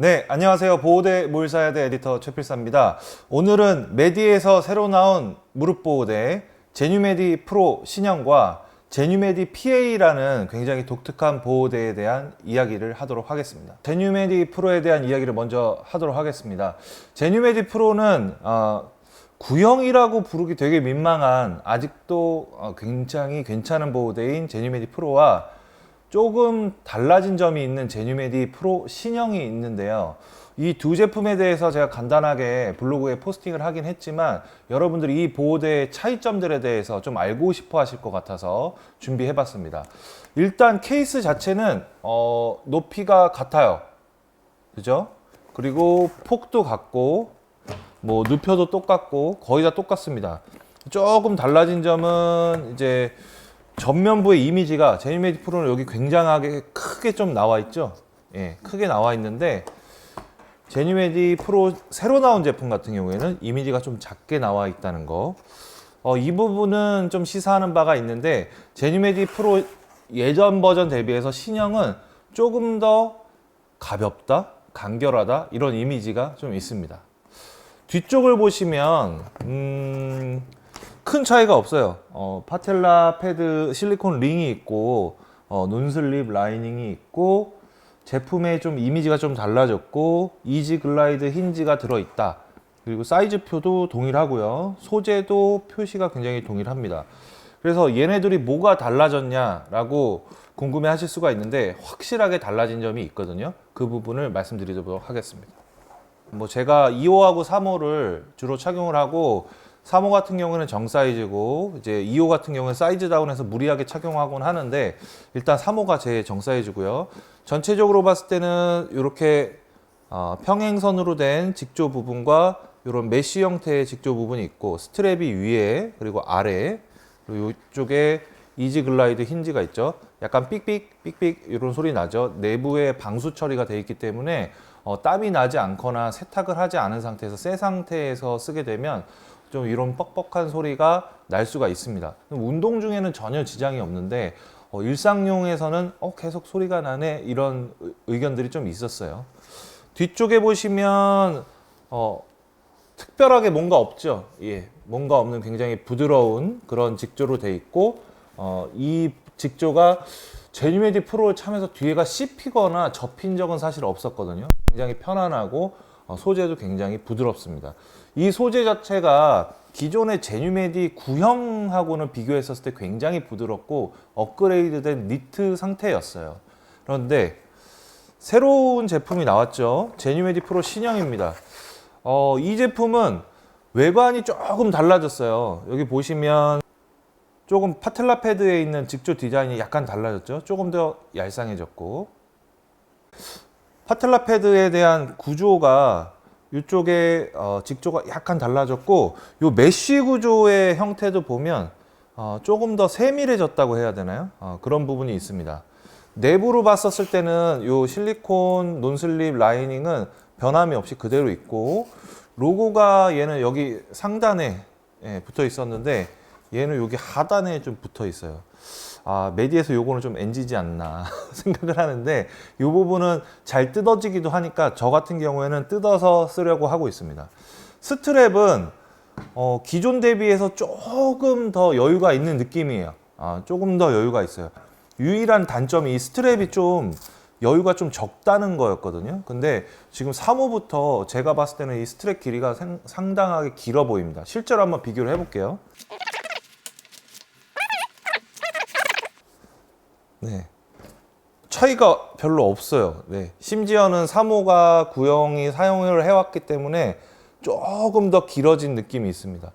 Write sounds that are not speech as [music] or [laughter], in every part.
네, 안녕하세요. 보호대 뭘 사야 돼 에디터 최필사입니다. 오늘은 메디에서 새로 나온 무릎 보호대 제뉴메디 프로 신형과 제뉴메디 PA라는 굉장히 독특한 보호대에 대한 이야기를 하도록 하겠습니다. 제뉴메디 프로에 대한 이야기를 먼저 하도록 하겠습니다. 제뉴메디 프로는 어, 구형이라고 부르기 되게 민망한 아직도 어, 굉장히 괜찮은 보호대인 제뉴메디 프로와 조금 달라진 점이 있는 제뉴메디 프로 신형이 있는데요. 이 두 제품에 대해서 제가 간단하게 블로그에 포스팅을 하긴 했지만 여러분들이 이 보호대의 차이점들에 대해서 좀 알고 싶어 하실 것 같아서 준비해 봤습니다. 일단 케이스 자체는 어, 높이가 같아요. 그죠? 그리고 폭도 같고 뭐 누표도 똑같고 거의 다 똑같습니다. 조금 달라진 점은 이제 전면부의 이미지가 제니메디 프로는 여기 굉장하게 크게 좀 나와 있죠. 예, 크게 나와 있는데 제니메디 프로 새로 나온 제품 같은 경우에는 이미지가 좀 작게 나와 있다는 거. 어, 이 부분은 좀 시사하는 바가 있는데 제니메디 프로 예전 버전 대비해서 신형은 조금 더 가볍다, 간결하다 이런 이미지가 좀 있습니다. 뒤쪽을 보시면 음, 큰 차이가 없어요. 어, 파텔라 패드 실리콘 링이 있고 어, 논슬립 라이닝이 있고 제품의 좀 이미지가 좀 달라졌고 이지 글라이드 힌지가 들어있다. 그리고 사이즈표도 동일하고요. 소재도 표시가 굉장히 동일합니다. 그래서 얘네들이 뭐가 달라졌냐라고 궁금해 하실 수가 있는데 확실하게 달라진 점이 있거든요. 그 부분을 말씀드리도록 하겠습니다. 뭐 제가 2호하고 3호를 주로 착용을 하고 3호 같은 경우는 정 사이즈고 이제 2호 같은 경우는 사이즈 다운해서 무리하게 착용하곤 하는데 일단 3호가 제 정 사이즈고요. 전체적으로 봤을 때는 이렇게 어, 평행선으로 된 직조 부분과 이런 메쉬 형태의 직조 부분이 있고 스트랩이 위에 그리고 아래 그리고 이쪽에 이지 글라이드 힌지가 있죠. 약간 삑삑 삑삑 이런 소리 나죠. 내부에 방수 처리가 되어 있기 때문에 어, 땀이 나지 않거나 세탁을 하지 않은 상태에서 새 상태에서 쓰게 되면 좀 이런 뻑뻑한 소리가 날 수가 있습니다. 운동 중에는 전혀 지장이 없는데 어, 일상용에서는 어, 계속 소리가 나네 이런 의- 의견들이 좀 있었어요. 뒤쪽에 보시면 어, 특별하게 뭔가 없죠. 예, 뭔가 없는 굉장히 부드러운 그런 직조로 돼 있고 어, 이 직조가 제니메디 프로를 차면서 뒤에가 씹히거나 접힌 적은 사실 없었거든요. 굉장히 편안하고 어, 소재도 굉장히 부드럽습니다. 이 소재 자체가 기존의 제뉴메디 구형하고는 비교했었을 때 굉장히 부드럽고 업그레이드된 니트 상태였어요. 그런데 새로운 제품이 나왔죠. 제뉴메디 프로 신형입니다. 어, 이 제품은 외관이 조금 달라졌어요. 여기 보시면 조금 파텔라 패드에 있는 직조 디자인이 약간 달라졌죠. 조금 더 얄쌍해졌고 파텔라 패드에 대한 구조가 이쪽에 어, 직조가 약간 달라졌고 요 메쉬 구조의 형태도 보면 어, 조금 더 세밀해졌다고 해야 되나요? 어, 그런 부분이 있습니다. 내부로 봤었을 때는 요 실리콘 논슬립 라이닝은 변함이 없이 그대로 있고 로고가 얘는 여기 상단에 예, 붙어 있었는데 얘는 여기 하단에 좀 붙어 있어요. 아, 메디에서 요거는 좀 NG지 않나 [laughs] 생각을 하는데 이 부분은 잘 뜯어지기도 하니까 저 같은 경우에는 뜯어서 쓰려고 하고 있습니다. 스트랩은 어, 기존 대비해서 조금 더 여유가 있는 느낌이에요. 아, 조금 더 여유가 있어요. 유일한 단점이 이 스트랩이 좀 여유가 좀 적다는 거였거든요. 근데 지금 3호부터 제가 봤을 때는 이 스트랩 길이가 상- 상당하게 길어 보입니다. 실제로 한번 비교를 해볼게요. 네. 차이가 별로 없어요. 네. 심지어는 3호가 구형이 사용을 해왔기 때문에 조금 더 길어진 느낌이 있습니다.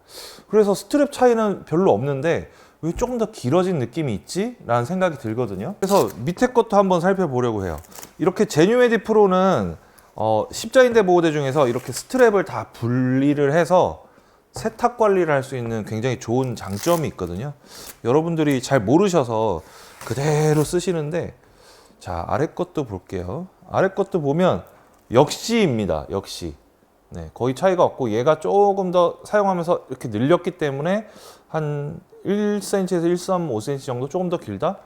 그래서 스트랩 차이는 별로 없는데 왜 조금 더 길어진 느낌이 있지? 라는 생각이 들거든요. 그래서 밑에 것도 한번 살펴보려고 해요. 이렇게 제뉴메디 프로는 어, 십자인대 보호대 중에서 이렇게 스트랩을 다 분리를 해서 세탁 관리를 할 수 있는 굉장히 좋은 장점이 있거든요. 여러분들이 잘 모르셔서 그대로 쓰시는데 자 아래 것도 볼게요. 아래 것도 보면 역시입니다. 역시 네, 거의 차이가 없고 얘가 조금 더 사용하면서 이렇게 늘렸기 때문에 한 1cm에서 1.5cm 정도 조금 더 길다.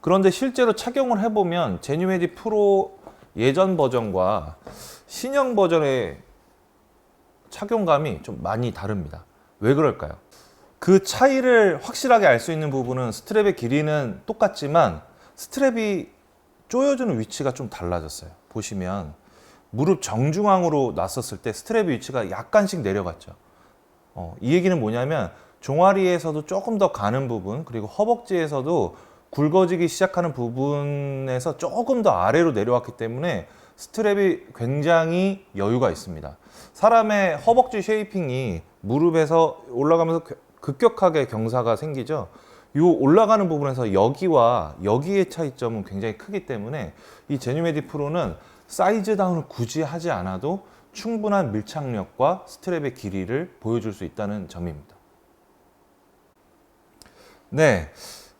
그런데 실제로 착용을 해보면 제뉴메디 프로 예전 버전과 신형 버전의 착용감이 좀 많이 다릅니다. 왜 그럴까요? 그 차이를 확실하게 알 수 있는 부분은 스트랩의 길이는 똑같지만 스트랩이 조여주는 위치가 좀 달라졌어요. 보시면 무릎 정중앙으로 놨었을 때 스트랩의 위치가 약간씩 내려갔죠. 어, 이 얘기는 뭐냐면 종아리에서도 조금 더 가는 부분 그리고 허벅지에서도 굵어지기 시작하는 부분에서 조금 더 아래로 내려왔기 때문에 스트랩이 굉장히 여유가 있습니다. 사람의 허벅지 쉐이핑이 무릎에서 올라가면서 급격하게 경사가 생기죠. 이 올라가는 부분에서 여기와 여기의 차이점은 굉장히 크기 때문에 이 제뉴메디 프로는 사이즈 다운을 굳이 하지 않아도 충분한 밀착력과 스트랩의 길이를 보여줄 수 있다는 점입니다. 네.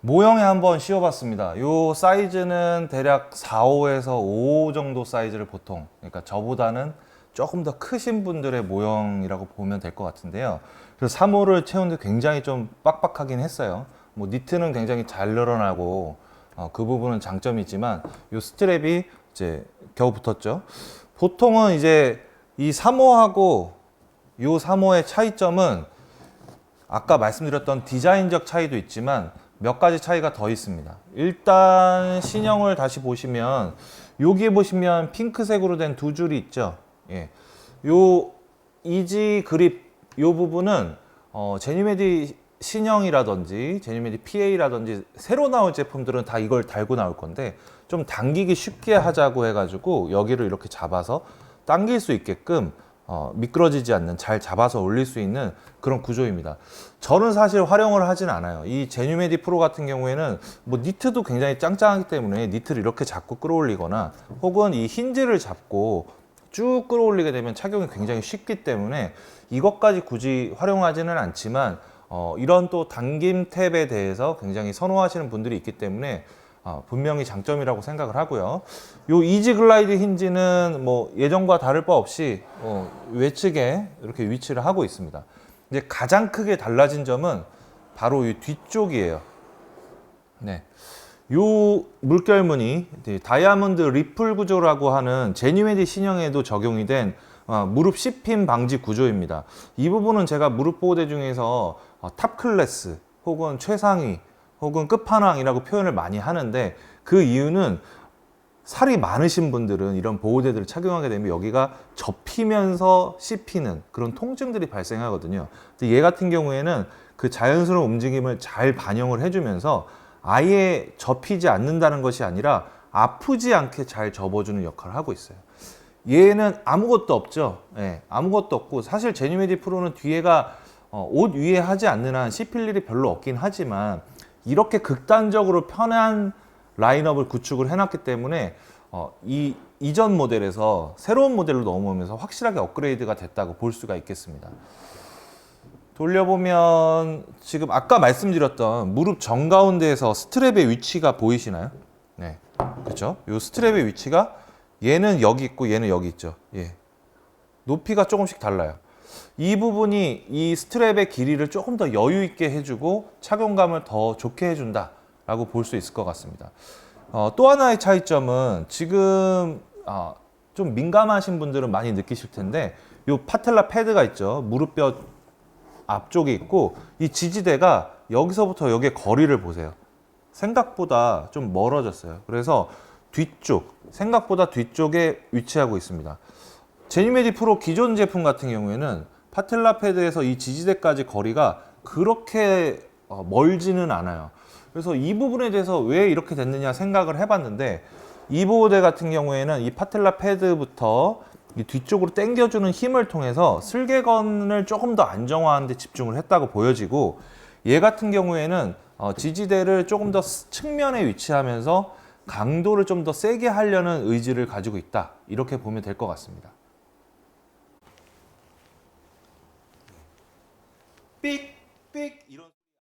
모형에 한번 씌워봤습니다. 요 사이즈는 대략 4, 5에서 5 정도 사이즈를 보통, 그러니까 저보다는 조금 더 크신 분들의 모형이라고 보면 될 것 같은데요. 그래서 3호를 채우는데 굉장히 좀 빡빡하긴 했어요. 뭐 니트는 굉장히 잘 늘어나고 어, 그 부분은 장점이지만 요 스트랩이 이제 겨우 붙었죠. 보통은 이제 이 3호하고 요 3호의 차이점은 아까 말씀드렸던 디자인적 차이도 있지만 몇 가지 차이가 더 있습니다. 일단 신형을 다시 보시면 여기에 보시면 핑크색으로 된 두 줄이 있죠. 예. 요 이지 그립 요 부분은 어, 제니메디 신형이라든지 제니메디 PA라든지 새로 나올 제품들은 다 이걸 달고 나올 건데 좀 당기기 쉽게 하자고 해가지고 여기를 이렇게 잡아서 당길 수 있게끔 어, 미끄러지지 않는 잘 잡아서 올릴 수 있는 그런 구조입니다. 저는 사실 활용을 하진 않아요. 이 제뉴메디 프로 같은 경우에는 뭐 니트도 굉장히 짱짱하기 때문에 니트를 이렇게 잡고 끌어올리거나 혹은 이 힌지를 잡고 쭉 끌어올리게 되면 착용이 굉장히 쉽기 때문에 이것까지 굳이 활용하지는 않지만 어, 이런 또 당김 탭에 대해서 굉장히 선호하시는 분들이 있기 때문에 어, 분명히 장점이라고 생각을 하고요. 요 이지 글라이드 힌지는 뭐 예전과 다를 바 없이 어, 외측에 이렇게 위치를 하고 있습니다. 이제 가장 크게 달라진 점은 바로 이 뒤쪽이에요. 네. 요 물결무늬 다이아몬드 리플 구조라고 하는 제니메디 신형에도 적용이 된 어, 무릎 씹힘 방지 구조입니다. 이 부분은 제가 무릎 보호대 중에서 어, 탑 클래스 혹은 최상위 혹은 끝판왕이라고 표현을 많이 하는데 그 이유는 살이 많으신 분들은 이런 보호대들을 착용하게 되면 여기가 접히면서 씹히는 그런 통증들이 발생하거든요. 근데 얘 같은 경우에는 그 자연스러운 움직임을 잘 반영을 해주면서 아예 접히지 않는다는 것이 아니라 아프지 않게 잘 접어주는 역할을 하고 있어요. 얘는 아무것도 없죠. 예, 아무것도 없고 사실 제니메디 프로는 뒤에가 어, 옷 위에 하지 않는 한 씹힐 일이 별로 없긴 하지만 이렇게 극단적으로 편한 라인업을 구축을 해놨기 때문에 어, 이 이전 모델에서 새로운 모델로 넘어오면서 확실하게 업그레이드가 됐다고 볼 수가 있겠습니다. 돌려보면 지금 아까 말씀드렸던 무릎 정가운데에서 스트랩의 위치가 보이시나요? 네, 그렇죠. 이 스트랩의 위치가 얘는 여기 있고 얘는 여기 있죠. 예, 높이가 조금씩 달라요. 이 부분이 이 스트랩의 길이를 조금 더 여유 있게 해주고 착용감을 더 좋게 해준다라고 볼 수 있을 것 같습니다. 어, 또 하나의 차이점은 지금 어, 좀 민감하신 분들은 많이 느끼실 텐데 이 파텔라 패드가 있죠. 무릎뼈 앞쪽에 있고 이 지지대가 여기서부터 여기의 거리를 보세요. 생각보다 좀 멀어졌어요. 그래서 뒤쪽, 생각보다 뒤쪽에 위치하고 있습니다. 제니메디 프로 기존 제품 같은 경우에는 파텔라 패드에서 이 지지대까지 거리가 그렇게 어, 멀지는 않아요. 그래서 이 부분에 대해서 왜 이렇게 됐느냐 생각을 해봤는데 이 보호대 같은 경우에는 이 파텔라 패드부터 이 뒤쪽으로 당겨주는 힘을 통해서 슬개건을 조금 더 안정화하는 데 집중을 했다고 보여지고 얘 같은 경우에는 어, 지지대를 조금 더 측면에 위치하면서 강도를 좀 더 세게 하려는 의지를 가지고 있다 이렇게 보면 될 것 같습니다. 삑삑 이런